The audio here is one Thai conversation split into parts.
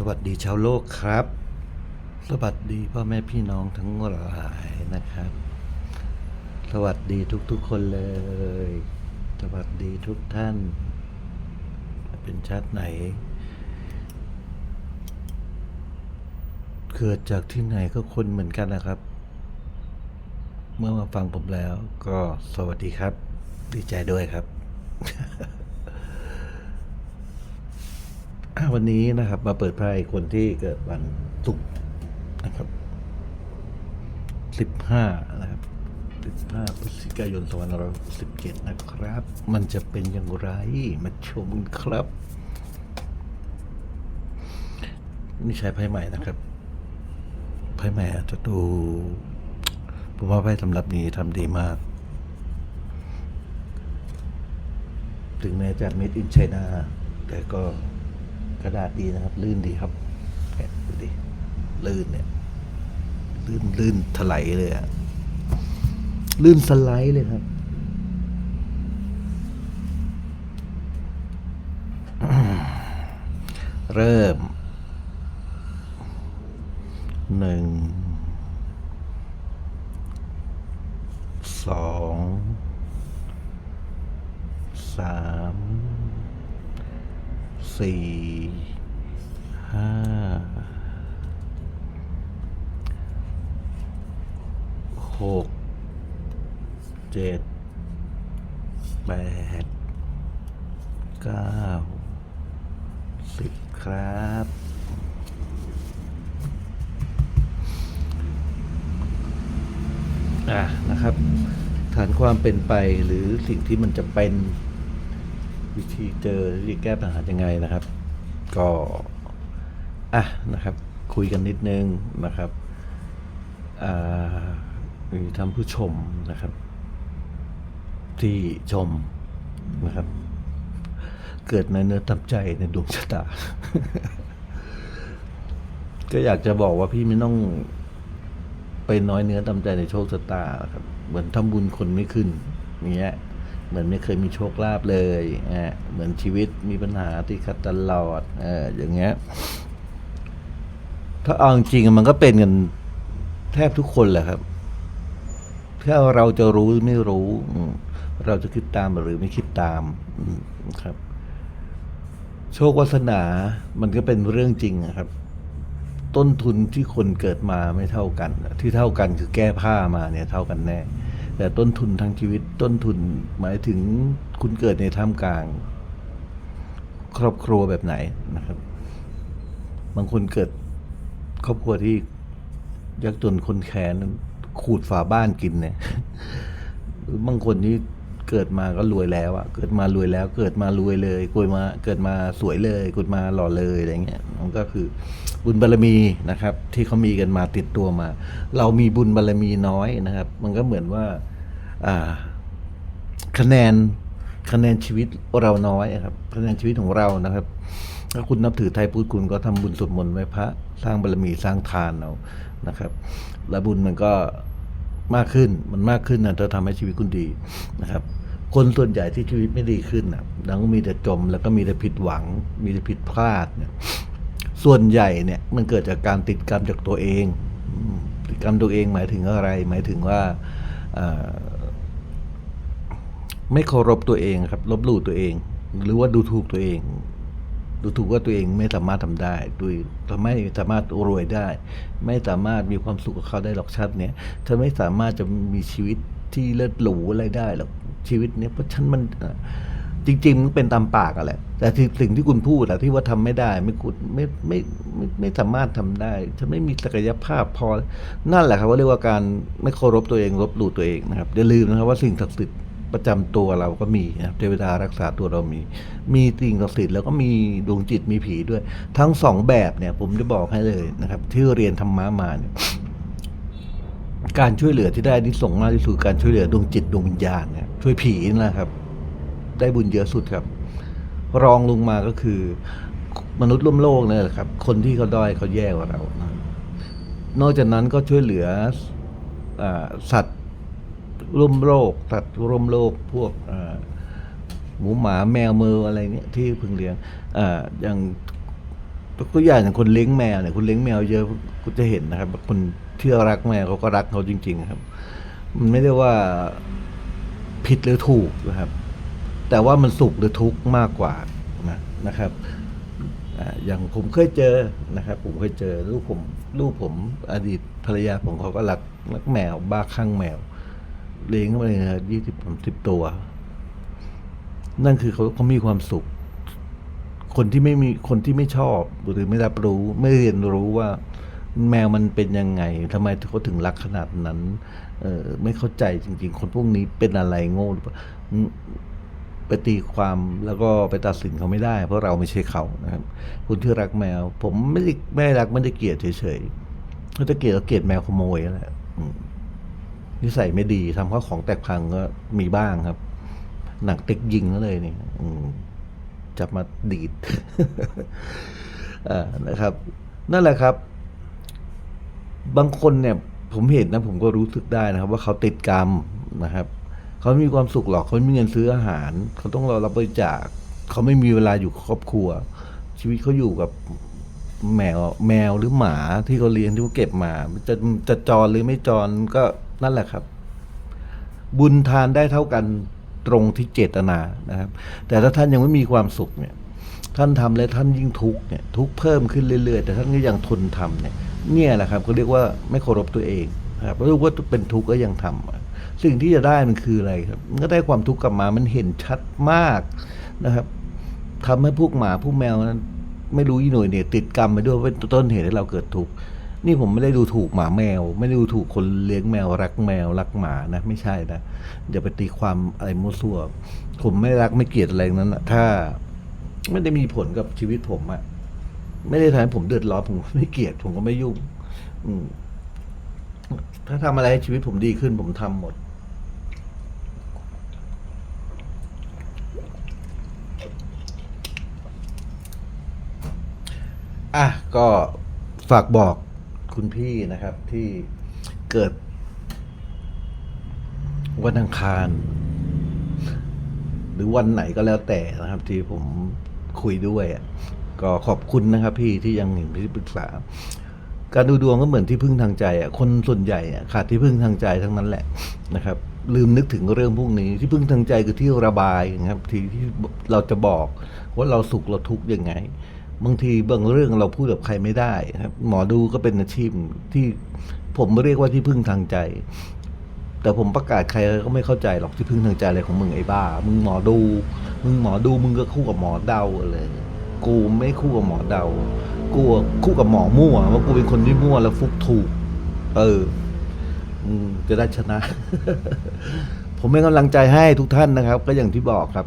สวัสดีชาวโลกครับ สวัสดีพ่อแม่พี่น้องทั้งหลายนะครับ สวัสดีทุกๆคนเลย สวัสดีทุกท่าน เป็นชาติไหน เกิดจากที่ไหนก็คนเหมือนกันนะครับ เมื่อมาฟังผมแล้วก็สวัสดีครับ ดีใจด้วยครับ อะ วันนี้นะครับมาเปิดไพ่คนที่เกิดวันศุกร์นะครับสิบห้านะครับสิบห้าพฤศจิกายนสองพันห้าร้อยสิบเจ็ดนะครับ มันจะเป็นอย่างไรมาชมครับ นี่ใช้ไพ่ใหม่นะครับไพ่ใหม่อาจจะดูผมว่าไพ่สำหรับนี้ทำดีมาก ถึงแม้จะเม็ดอินไชน่าแต่ก็ กระดาษดีนะครับ ลื่นดีครับดูดิลื่นเนี่ยลื่นลื่นถลายเลยอะลื่นสไลด์เลยครับเริ่ม หนึ่ง สอง สาม สี่ ห้า หก เจ็ด แปด เก้า สิบครับ อะ นะครับ ฐานความเป็นไปหรือสิ่งที่มันจะเป็นวิธีเจอวิธีแก้ปัญหายังไงนะครับ ก็อะนะครับ คุยกันนิดนึงนะครับอ่ามีท่านผู้ชมนะครับ ที่ชมนะครับ เกิดในเนื้อตำใจในดวงชะตา ก็อยากจะบอกว่าพี่ไม่ต้อง ไปน้อยเนื้อตำใจในโชคชะตาครับ เหมือนทำบุญคนไม่ขึ้นเงี้ยเหมือนไม่เคยมีโชคลาภเลยอ่าเหมือนชีวิตมีปัญหาที่ขัดตลอดเอออย่างเงี้ย ถ้าเอาจริงๆมันก็เป็นกันแทบทุกคนแหละครับถ้าเราจะรู้ไม่รู้ เราจะคิดตามหรือไม่คิดตามครับ โชควาสนา มันก็เป็นเรื่องจริงครับ ต้นทุนที่คนเกิดมาไม่เท่ากัน ที่เท่ากันคือแก้ผ้ามาเนี่ยเท่ากันแน่ แต่ต้นทุนทางชีวิตต้นทุนหมายถึงคุณเกิดในท่ามกลาง ครอบครัวแบบไหนนะครับ บางคนเกิดครอบครัวที่ยากจนคนแค้นขูดฝาบ้านกินเนี่ยหรือบางคนที่เกิดมาก็รวยแล้วอะเกิดมารวยแล้ว เกิดมารวยเลยเกิดมา เกิดมาสวยเลยเกิดมาหล่อเลยอะไรเงี้ยมันก็คือ บุญบารรมีนะครับ ที่เขามีกันมาติดตัวมา เรามีบุญบารรมีน้อยนะครับ มันก็เหมือนว่าคะแนนคะแนนชีวิตเราน้อยครับคะแนนชีวิตของเรานะครับถ้าคุณนับถือไทยพุทธคุณก็ทำบุญสวดมนต์ไหว้พระสร้างบารมีสร้างทานเอานะครับ แล้วบุญมันก็มากขึ้นมันมากขึ้นนะจะทำให้ชีวิตคุณดีนะครับ คนส่วนใหญ่ที่ชีวิตไม่ดีขึ้นนะแล้วก็มีแต่จม แล้วก็มีแต่ผิดหวัง มีแต่ผิดพลาดเนี่ย ส่วนใหญ่เนี่ยมันเกิดจากการติดกรรมจากตัวเองติดกรรมตัวเองหมายถึงอะไร หมายถึงว่าไม่เคารพตัวเองครับลบหลู่ตัวเอง หรือว่าดูถูกตัวเอง ดูถูกว่าตัวเองไม่สามารถทำได้ด้วยทำไม่สามารถรวยได้ ไม่สามารถมีความสุขกับเขาได้หรอกชาติเนี้ยเธอไม่สามารถจะมีชีวิตที่เลิศหรูอะไรได้หรอกชีวิตเนี้ยเพราะฉันมันอ จริง ๆ มันเป็นตามปากอะแหละแต่ที่สิ่งที่คุณพูดอะที่ว่าทำไม่ได้ ไม่กุดไม่ไม่ไม่ไม่สามารถทำได้ฉันไม่มีศักยภาพพอ นั่นแหละครับว่าเรียกว่าการไม่เคารพตัวเองลบหลู่ตัวเองนะครับอย่าลืมนะครับว่าสิ่งศักดิ์สิทธิ์ประจำตัวเราก็มีนะครับเทวดารักษาตัวเรามี มีสิ่งศักดิ์สิทธิ์แล้วก็มีดวงจิตมีผีด้วย ทั้งสองแบบเนี่ย ผมจะบอกให้เลยนะครับ ที่เรียนธรรมะมาเนี่ยการช่วยเหลือที่ได้ที่ส่งมากที่สุดการช่วยเหลือดวงจิตดวงวิญญาณเนี่ยช่วยผีนั่นแหละครับ ได้บุญเยอะสุดครับ รองลงมาก็คือ มนุษย์ร่วมโลกเนี่ยแหละครับ คนที่เขาด้อยเขาแย่กว่าเรา นอกจากนั้นก็ช่วยเหลืออสัตว์ร่วมโลกสัตว์ร่วมโลกพวกหมูหมาแมวเมออะไรเนี่ยที่พึงเลี้ยงออย่างตัวอย่างอย่างคนเลี้ยงแมวเนี่ยคุณเลี้ยงแมวเยอะคุณจะเห็นนะครับ คนที่รักแมวเขาก็รักเขาจริง ๆ ครับ มันไม่ได้ว่าผิดหรือถูกนะครับ แต่ว่ามันสุขหรือทุกข์มากกว่านะนะครับอย่างผมเคยเจอนะครับ ผมเคยเจอลูกผมลูกผมอดีตภรรยาผมเขาก็รักรักแมว บ้าคลั่งแมว เลี้ยงมาเลยนะยี่สิบสามสิบตัว นั่นคือเขาเขามีความสุข คนที่ไม่มีคนที่ไม่ชอบหรือไม่รับรู้ไม่เรียนรู้ว่า แมวมันเป็นยังไงทำไมเขาถึงรักขนาดนั้น เออไม่เข้าใจจริง ๆ คนพวกนี้เป็นอะไรโง่หรือเปล่า ไปตีความแล้วก็ไปตัดสินเขาไม่ได้ เพราะเราไม่ใช่เขานะครับคุณที่รักแมว ผมไม่ได้ไม่รักไม่ได้เกลียดเฉยๆถ้าจะเกลียดก็เกลียดแมวขโมยนั่นแหละนิสัยไม่ดีทำข้าของแตกพังก็มีบ้างครับ หนักเต็กยิงก็เลยนี่จับมาดีดนะครับ นั่นแหละครับ บางคนเนี่ย ผมเห็นนะ ผมก็รู้สึกได้นะครับ ว่าเขาติดกรรมนะครับ เขาไม่มีความสุขหรอกเขาไม่มีเงินซื้ออาหาร เขาต้องรอรับบริจาคเขาไม่มีเวลาอยู่ครอบครัว ชีวิตเขาอยู่กับแมวแมวหรือหมาที่เขาเลี้ยงที่เขาเก็บมาจะจะจรหรือไม่จรก็นั่นแหละครับ บุญทานได้เท่ากันตรงที่เจตนานะครับ แต่ถ้าท่านยังไม่มีความสุขเนี่ย ท่านทำแล้วท่านยิ่งทุกข์เนี่ยทุกข์เพิ่มขึ้นเรื่อยๆ แต่ท่านก็ยังทนทำเนี่ย เนี่ยแหละครับเขาเรียกว่าไม่เคารพตัวเองครับรู้ว่าเป็นทุกข์ก็ยังทำอะ สิ่งที่จะได้มันคืออะไรครับมันก็ได้ความทุกข์กลับมามันเห็นชัดมากนะครับทำให้พวกหมาพวกแมวนั้น ไม่รู้อีหน่วยเนี่ย ติดกรรมไปด้วยเป็นต้นเหตุให้เราเกิดทุกข์นี่ผมไม่ได้ดูถูกหมาแมว ไม่ได้ดูถูกคนเลี้ยงแมว รักแมวรักหมานะไม่ใช่นะอย่าไปตีความอะไรมั่วซั่วผมไม่รักไม่เกลียดอะไรนั้นนะถ้าไม่ได้มีผลกับชีวิตผมอะไม่ได้ทำให้ผมเดือดร้อนผมก็ไม่เกลียดผมก็ไม่ยุ่งถ้าทำอะไรให้ชีวิตผมดีขึ้นผมทำหมด อะก็ฝากบอกคุณพี่นะครับที่เกิด วันอังคาร หรือวันไหนก็แล้วแต่นะครับ ที่ผมคุยด้วยก็ขอบคุณนะครับ พี่ที่ยังเห็นที่ปรึกษา การดูดวงก็เหมือนที่พึ่งทางใจอะคนส่วนใหญ่อะขาดที่พึ่งทางใจทั้งนั้นแหละนะครับ ลืมนึกถึงเรื่องพวกนี้ที่พึ่งทางใจคือที่ระบายนะครับ ที่ที่เราจะบอกว่าเราสุขเราทุกข์ยังไง บางทีบางเรื่องเราพูดกับใครไม่ได้ครับ หมอดูก็เป็นอาชีพที่ผมเรียกว่าที่พึ่งทางใจ แต่ผมประกาศใครก็ไม่เข้าใจหรอกที่พึ่งทางใจอะไรของมึงไอ้บ้า มึงหมอดู มึงหมอดูมึงก็คู่กับหมอเดาเลยกูไม่คู่กับหมอเดา กูคู่กับหมอมั่วว่ากูเป็นคนที่มั่วแล้วฟุกถูก เออจะได้ชนะ ผมเป็นกำลังใจให้ทุกท่านนะครับ ก็อย่างที่บอกครับ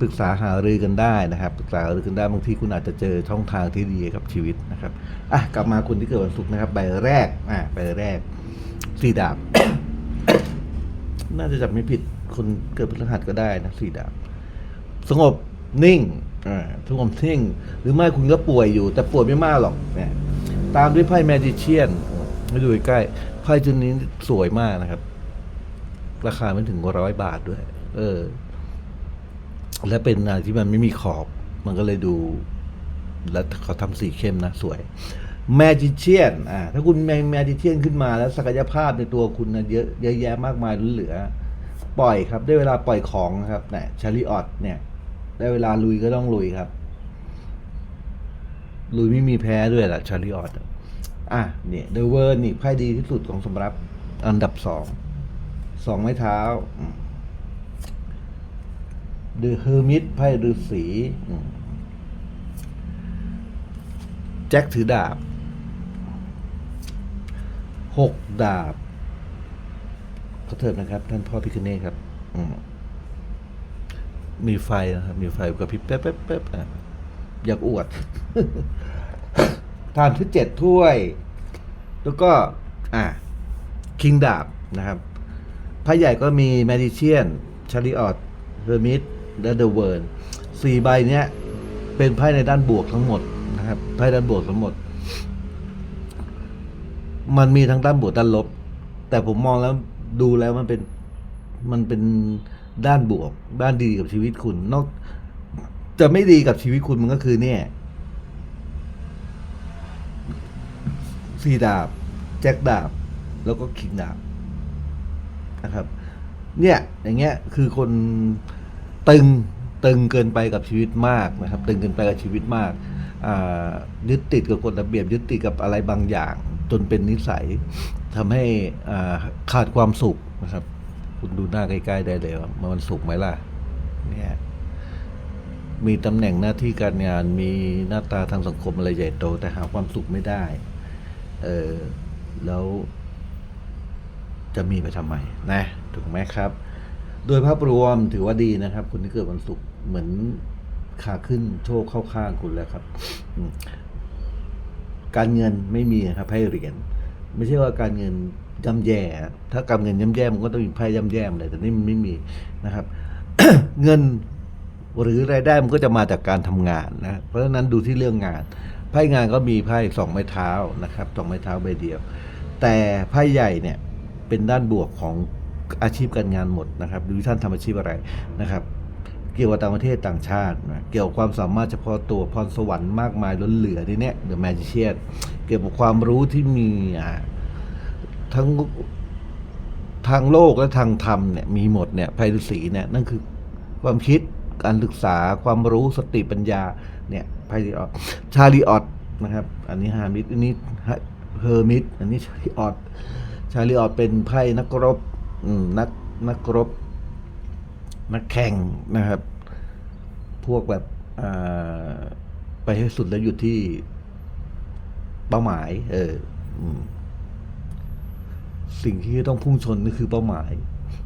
ปรึกษาหารือกันได้นะครับปรึกษาหารือกันได้บางทีคุณอาจจะเจอช่องทางที่ดีกับชีวิตนะครับอะกลับมาคุณที่เกิดวันศุกร์นะครับใบแรกอะใบแรกสี่ดาบ น่าจะจำไม่ผิดคนเกิดพฤหัสก็ได้นะสี่ดาบ สงบนิ่งอ่าสงบนิ่ง หรือไม่คุณก็ป่วยอยู่ แต่ป่วยไม่มากหรอกเนี่ยตามด้วยไพ่แมจิเชียนม่ดูใกล้ไพ่ชุดนี้สวยมากนะครับ ราคาไม่ถึงร้อยบาทด้วย เออ และเป็นอะไรที่มันไม่มีขอบ มันก็เลยดู แล้วเขาทำสีเข้มนะ สวยแมจิเชียนอ่าถ้าคุณแมแมจิเชียนขึ้นมาแล้วศักยภาพในตัวคุณนะเยอะเยอะแยะมากมายล้นเหลือ ปล่อยครับ ได้เวลาปล่อยของนะครับเนี่ยชาริออตเนี่ย ได้เวลาลุยก็ต้องลุยครับ ลุยไม่มีแพ้ด้วยแหละชาริออตอะเนี่ยเดเวอร์นี่ไพ่ดีที่สุดของสำรับอันดับสองสองไม้เท้า เดอะเฮอร์มิตไพ่ฤาษีแจ็คถือดาบหกดาบขอเถิดนะครับ ท่านพ่อพิคเน่ครับมีไฟนะครับ มีไฟกระพริบแป๊บแป๊บแป๊บอะอยากอวดทานที่เจ็ดถ้วย แล้วก็ อะคิงดาบนะครับพระใหญ่ก็มีแมดิเชียนชาริออตเฮอร์มิต และเดอะเวิร์นสี่ใบเนี้ยเป็นไพ่ในด้านบวกทั้งหมดนะครับไพ่ด้านบวกทั้งหมด มันมีทั้งด้านบวกด้านลบ แต่ผมมองแล้วดูแล้วมันเป็นมันเป็นด้านบวก ด้านดีกับชีวิตคุณ นอก จะไม่ดีกับชีวิตคุณมันก็คือเนี่ยสี่ดาบ แจ็คดาบ แล้วก็คิงดาบนะครับ เนี่ยอย่างเงี้ยคือคน ตึงตึงเกินไปกับชีวิตมากนะครับ ตึงเกินไปกับชีวิตมากยึดติดกับกฎระเบียบยึดติดกับอะไรบางอย่าง จนเป็นนิสัยทำให้ขาดความสุขนะครับ คุณดูหน้าใกล้ๆได้เลยว่ามันสุขไหมล่ะเนี่ยมีตำแหน่งหน้าที่การงานมีหน้าตาทางสังคมอะไรใหญ่โต แต่หาความสุขไม่ได้เออแล้วจะมีไปทำไมนะถูกไหมครับ โดยภาพรวมถือว่าดีนะครับคุณที่เกิดวันศุกร์เหมือนขาขึ้นโชคเข้าข้างคุณแล้วครับ การเงินไม่มีครับให้เหรียญไม่ใช่ว่าการเงินย่ำแย่ ถ้าการเงินย่ำแย่มันก็ต้องมีไพ่ย่ำแย่เลยแต่นี่มันไม่มีนะครับ เงินหรือรายได้มันก็จะมาจากการทำงานนะเพราะฉะนั้นดูที่เรื่องงานไพ่งานก็มีไพ่สองไม้เท้านะครับสองไม้เท้าใบเดียว แต่ไพ่ใหญ่เนี่ยเป็นด้านบวกของ อาชีพการงานหมดนะครับดูท่านทำอาชีพอะไรนะครับ เกี่ยวกับต่างประเทศต่างชาตินะเกี่ยวกับความสามารถเฉพาะตัวพรสวรรค์มากมายล้นเหลือในเนี้ย The Magician เกี่ยวกับความรู้ที่มีทั้งทางโลกและทางธรรมเนี่ยมีหมดเนี่ยไพฤษีเนี่ยนั่นคือความคิดการศึกษาความรู้สติปัญญาเนี่ยไพริออตชาลีออตนะครับ อันนี้ฮามิดอันนี้เฮอร์มิดอันนี้ชาลีออตชาลีออตเป็นไพ่นักรบ นักนักรบ นักแข่งนะครับ พวกแบบไปให้สุดแล้วหยุดที่เป้าหมาย เออสิ่งที่ต้องพุ่งชนก็คือเป้าหมาย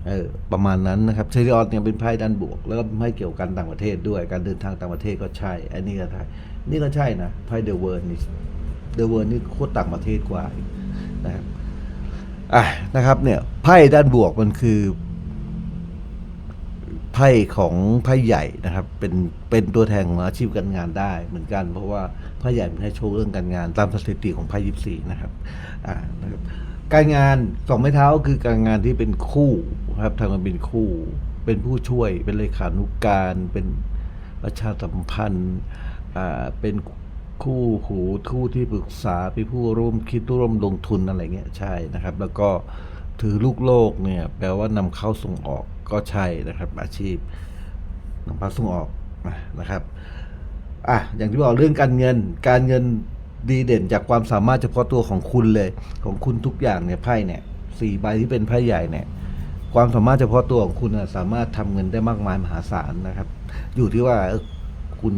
เออ ประมาณนั้นนะครับชาลีออตเนี่ยเป็นไพ่ด้านบวก แล้วก็เป็นไพ่เกี่ยวกับการต่างประเทศด้วย การเดินทางต่างประเทศก็ใช่ อันนี้ก็ใช่นี่ก็ใช่นะไพ่เดอะเวิร์นี่เดอะเวิร์นี่โคตรต่างประเทศกว่านะครับ อะนะครับเนี่ยไพ่ด้านบวกมันคือไพ่ของไพ่ใหญ่นะครับ เป็นเป็นตัวแทนของอาชีพการงานได้เหมือนกัน เพราะว่าไพ่ใหญ่เป็นให้โชว์เรื่องการงาน ตามสถิติของไพ่ยิปซีนะครับอ่านะครับ การงานสองไม้เท้าคือการงานที่เป็นคู่ครับทำงานเป็นคู่ เป็นผู้ช่วยเป็นเลขานุการเป็นประชาสัมพันธ์อ่าเป็น คู่หูคู่ที่ปรึกษาเป็นผู้ร่วมคิดร่วมลงทุนอะไรเงี้ยใช่นะครับ แล้วก็ถือลูกโลกเนี่ยแปลว่านำเข้าส่งออกก็ใช่นะครับ อาชีพนำเข้าส่งออกนะครับอะอย่างที่บอกเรื่องการเงิน การเงินดีเด่นจากความสามารถเฉพาะตัวของคุณเลย ของคุณทุกอย่างเนี่ยไพ่เนี่ยสี่ใบที่เป็นไพ่ใหญ่เนี่ยความสามารถเฉพาะตัวของคุณสามารถทำเงินได้มากมายมหาศาลนะครับ อยู่ที่ว่า คุณ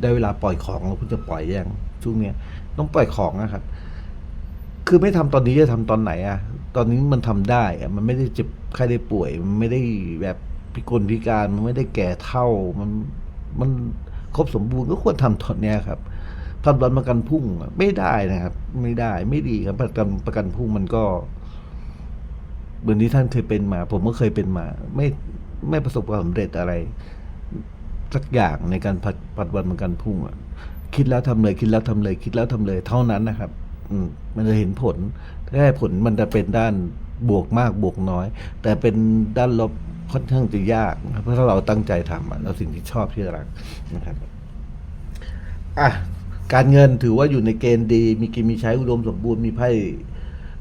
ได้เวลาปล่อยของแล้วคุณจะปล่อยยังช่วงเนี้ยต้องปล่อยของนะครับ คือไม่ทำตอนนี้จะทำตอนไหนอะตอนนี้มันทำได้อะมันไม่ได้เจ็บใครได้ป่วย มันไม่ได้แบบพิกลพิการมันไม่ได้แก่เท่ามันมันครบสมบูรณ์ก็ควรทำตอนเนี้ยครับทำตอนประกันพุ่งไม่ได้นะครับ ไม่ได้ไม่ดีครับประกันประกันพุ่งมันก็เหมือนที่ท่านเคยเป็นมา ผมก็เคยเป็นมา ไม่ไม่ประสบความสำเร็จอะไร สักอย่างในการผัดผัดวันประกันพรุ่งอะคิดแล้วทำเลยคิดแล้วทำเลย คิดแล้วทำเลยเท่านั้นนะครับ อืมมันจะเห็นผลแค่ผลมันจะเป็นด้านบวกมากบวกน้อย แต่เป็นด้านลบค่อนข้างจะยากนะเพราะถ้าเราตั้งใจทำอะแล้วสิ่งที่ชอบที่รักนะครับอะการเงินถือว่าอยู่ในเกณฑ์ดี มีกินมีใช้อุดมสมบูรณ์มีไพ่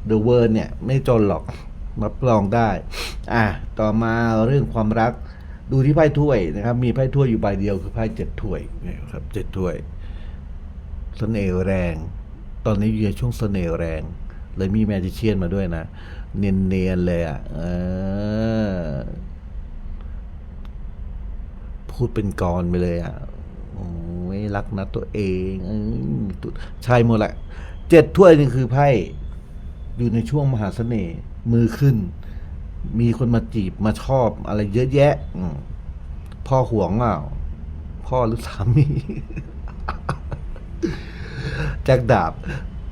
เดอะเวิร์เนี่ย ไม่จนหรอกรับรองได้ อะต่อมาเรื่องความรัก ดูที่ไพ่ถ้วยนะครับ มีไพ่ถ้วยอยู่ใบเดียวคือไพ่เจ็ดถ้วยนะครับเจ็ดถ้วยเสน่ห์แรง ตอนนี้อยู่ในช่วงเสน่ห์แรง เลยมีแมจิเชียนมาด้วยนะ เนียนๆเลยอะออพูดเป็นกรไปเลยอะโอ้ยรักนะตัวเองเอ้ยตุ๊ดใช่หมดแหละเจ็ดถ้วยนี่คือไพ่อยู่ในช่วงมหาเสน่ห์มือขึ้น มีคนมาจีบมาชอบอะไรเยอะแยะพ่อห่วงอะพ่อหรือสามีแจ็คดาบ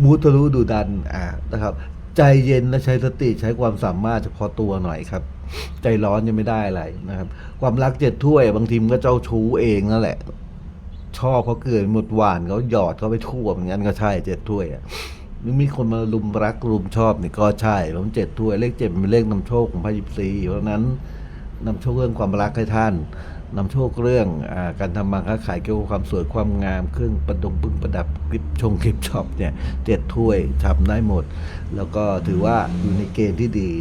มูทะลุดูดัน อ่านะครับ ใจเย็นและใช้สติใช้ความสามารถเฉพาะตัวหน่อยครับ ใจร้อนยังไม่ได้อะไรนะครับ ความรักเจ็ดถ้วย บางทีมนก็เจ้าชู้เองนั่นแหละ ชอบเขาเกินหมดหวานเขาหยอดเขาไปทั่วเหมือนกันก็ใช่เจ็ดถ้วยอะ หรือมีคนมาลุมรักลุมชอบนี่ก็ใช่ผมเจ็ดถ้วยเลขเจ็ดเป็นเลขนำโชคของพระยิปซีเพราะนั้นนำโชคเรื่องความรักให้ท่านนำโชคเรื่องอการทำมาค้าขายเกี่ยวกับความสวยความงาม เครื่องประดงปึ้งประดับกริบชงกริบช็อปเนี่ยเจ็ดถ้วยทำได้หมด แล้วก็ถือว่าอยู่ในเกณฑ์ที่ดี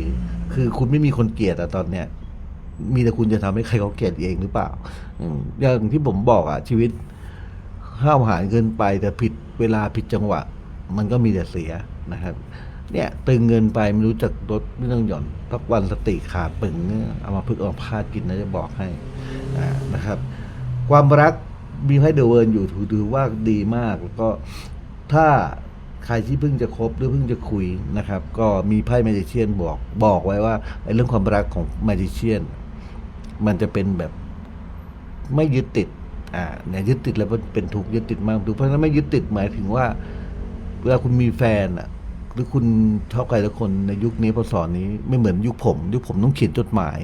คือคุณไม่มีคนเกลียดอะตอนเนี้ยมีแต่คุณจะทำให้ใครเขาเกลียดเองหรือเปล่าอืมอย่างที่ผมบอกอะชีวิตห้าวหาญเกินไปแต่ผิดเวลาผิดจังหวะ มันก็มีแต่เสียนะครับ เนี่ยตึงเงินไปไม่รู้จักลดไม่ต้องหย่อนทักวันสติขาดปึงเอามาพึกษ์เอามาพาดกินนะจะบอกให้นะครับ ความรักมีให้เดเวิร์นอยู่ถือว่าดีมาก แล้วก็ถ้าใครที่เพิ่งจะคบหรือเพิ่งจะคุยนะครับ ก็มีไพ่แมจิเชียนบอกบอกไว้ว่าไอ้เรื่องความรักของแมจิเชียนมันจะเป็นแบบไม่ยึดติดอ่าเนี่ยยึดติดแล้วมันเป็นทุกข์ยึดติดมากทุกข์เพราะฉะนั้นไม่ยึดติดหมายถึงว่า เวลาคุณมีแฟนอะหรือคุณชอบใครสักคนในยุคนี้พศนี้ไม่เหมือนยุคผม ยุคผมต้องเขียนจดหมาย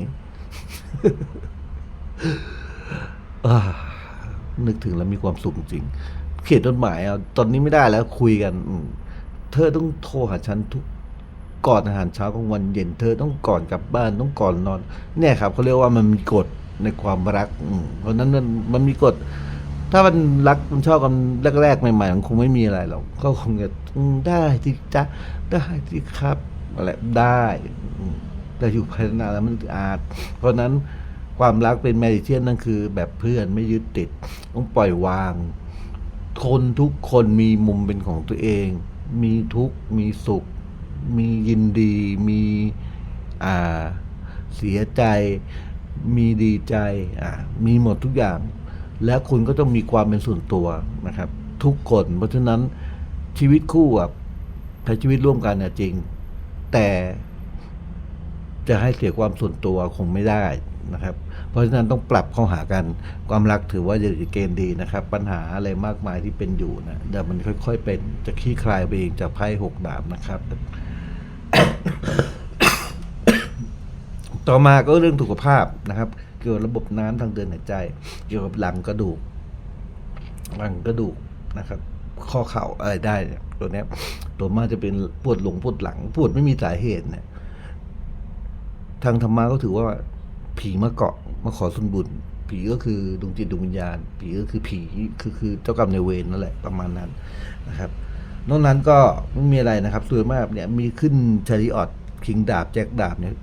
นึกถึงแล้วมีความสุขจริง เขียนจดหมายอะตอนนี้ไม่ได้แล้วคุยกันเธอต้องโทรหาฉันทุกก่อนอาหารเช้ากลางวันเย็นเธอต้องก่อนกลับบ้านต้องก่อนนอน เนี่ยครับเขาเรียกว่ามันมีกฎในความรักเพราะฉะนั้นมันมันมีกฎ ถ้ามันรักมันชอบกันแรกๆใหม่ๆมันคงไม่มีอะไรหรอกก็คงจะอืมได้ที่จะได้ที่ครับอะไรได้อืมแต่อยู่พัฒนาแล้วมันอาจ เพราะฉะนั้นความรักเป็นแมดิเชียนนั่นคือแบบเพื่อนไม่ยึดติด ต้องปล่อยวาง คนทุกคนมีมุมเป็นของตัวเอง มีทุกข์มีสุข มียินดี มีอ่าเสียใจ มีดีใจอ่ามีหมดทุกอย่าง และคุณก็ต้องมีความเป็นส่วนตัวนะครับ ทุกคนเพราะฉะนั้นชีวิตคู่อะใช้ชีวิตร่วมกันน่ะจริง แต่จะให้เสียความส่วนตัวคงไม่ได้นะครับ เพราะฉะนั้นต้องปรับเข้าหากันความรักถือว่าจะเกณฑ์ดีนะครับ ปัญหาอะไรมากมายที่เป็นอยู่นะเดี๋ยวมันค่อย ๆ เป็นจะคลี่คลายไปเองจากไพ่หกดาบนะครับ ต่อมาก็เรื่องสุขภาพนะครับ เกี่ยวกับระบบน้ำทางเดินหายใจ เกี่ยวกับหลังกระดูก หลังกระดูกนะครับ ข้อเข่าอะไรได้เนี่ยตัวเนี้ย ตัวมากจะเป็นปวดหลงปวดหลังปวดไม่มีสาเหตุเนี่ย ทางธรรมะก็ถือว่าผีมาเกาะมาขอส่วนบุญ ผีก็คือดวงจิตดวงวิญญาณ ผีก็คือผีคือคือเจ้ากรรมในเวรนั่นแหละประมาณนั้นนะครับนอกนั้นก็ไม่มีอะไรนะครับส่วนมากเนี่ยมีขึ้นชาริออดคิงดาบแจ็คดาบเนี่ย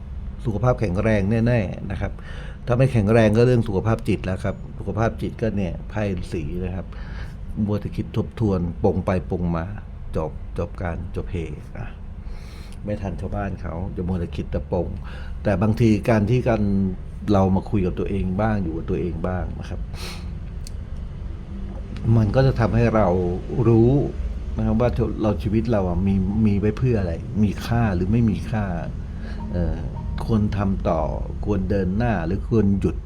สุขภาพแข็งแรงแน่ๆนะครับ ถ้าไม่แข็งแรงก็เรื่องสุขภาพจิตแล้วครับสุขภาพจิตก็เนี่ยไพ่สีนะครับมัวแต่คิดทบทวนปงไปปงมาจบจบการจบเพอะไม่ทันชาวบ้านเขาจะมัวแต่คิดแต่ปง แต่บางทีการที่กันเรามาคุยกับตัวเองบ้างอยู่กับตัวเองบ้างนะครับ มันก็จะทำให้เรารู้นะครับว่าเราชีวิตเราอะมีมีไว้เพื่ออะไร มีค่าหรือไม่มีค่า เออ ควรทำต่อ ควรเดินหน้าหรือควรหยุด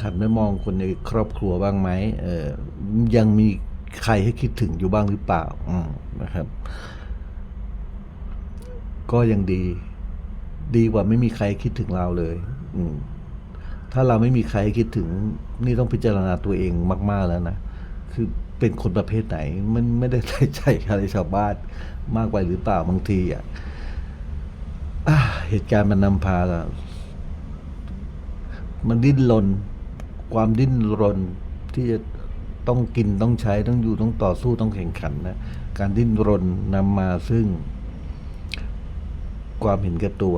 ขันไม่มองคนในครอบครัวบ้างไหมเออยังมีใครให้คิดถึงอยู่บ้างหรือเปล่าอืมนะครับ ก็ยังดี ดีกว่าไม่มีใครคิดถึงเราเลย อืถ้าเราไม่มีใครคิดถึง นี่ต้องพิจารณาตัวเองมาก ๆแล้วนะคือเป็นคนประเภทไหน มันไม่ได้ใส่ใจอะไรชาวบ้านมากไปหรือเปล่าบางทีอะอ่า เหตุการณ์มันนำพาอะมันดิ้นรนความดิ้นรนที่จะต้องกินต้องใช้ต้องอยู่ต้องต่อสู้ต้องแข่งขันนะการดิ้นรนนำมาซึ่ง ความเห็นแก่ตัว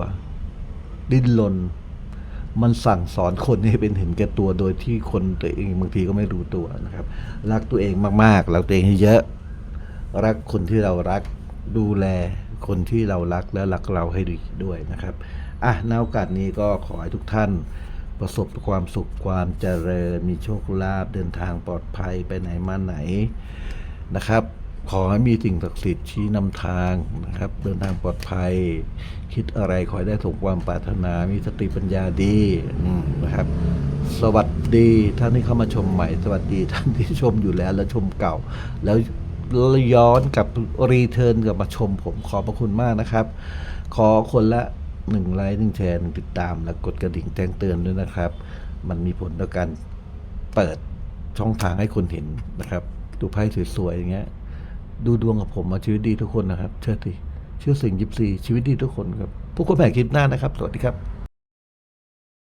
ดิ้นรนมันสั่งสอนคนให้เป็นเห็นแก่ตัวโดยที่คนตัวเองบางทีก็ไม่รู้ตัวนะครับ รักตัวเองมากๆรักตัวเองให้เยอะ รักคนที่เรารักดูแล คนที่เรารักและรักเราให้ดีด้วยนะครับอะในโอกาสนี้ก็ขอให้ทุกท่านประสบความสุขความเจริญ มีโชคลาภเดินทางปลอดภัยไปไหนมาไหนนะครับ ขอให้มีสิ่งศักดิ์สิทธิ์ชี้นำทางนะครับ เดินทางปลอดภัย คิดอะไรขอให้ได้สมความปรารถนา มีสติปัญญาดีนะครับ สวัสดีท่านที่เข้ามาชมใหม่ สวัสดีท่านที่ชมอยู่แล้วและชมเก่าแล้ว ย้อนกลับรีเทิร์นกลับมาชมผมขอบพระคุณมากนะครับ ขอคนละหนึ่งไลค์หนึ่งแชร์หนึ่งติดตามและกดกระดิ่งแจ้งเตือนด้วยนะครับ มันมีผลต่อการเปิดช่องทางให้คนเห็นนะครับ ดูไพ่สวยๆอย่างเงี้ย ดูดวงกับผมมาชีวิตดีทุกคนนะครับ เชื่อดิเชื่อสิ่งยิบซีชีวิตดีทุกคนครับพวกคนแผ่คลิปหน้านะครับ สวัสดีครับ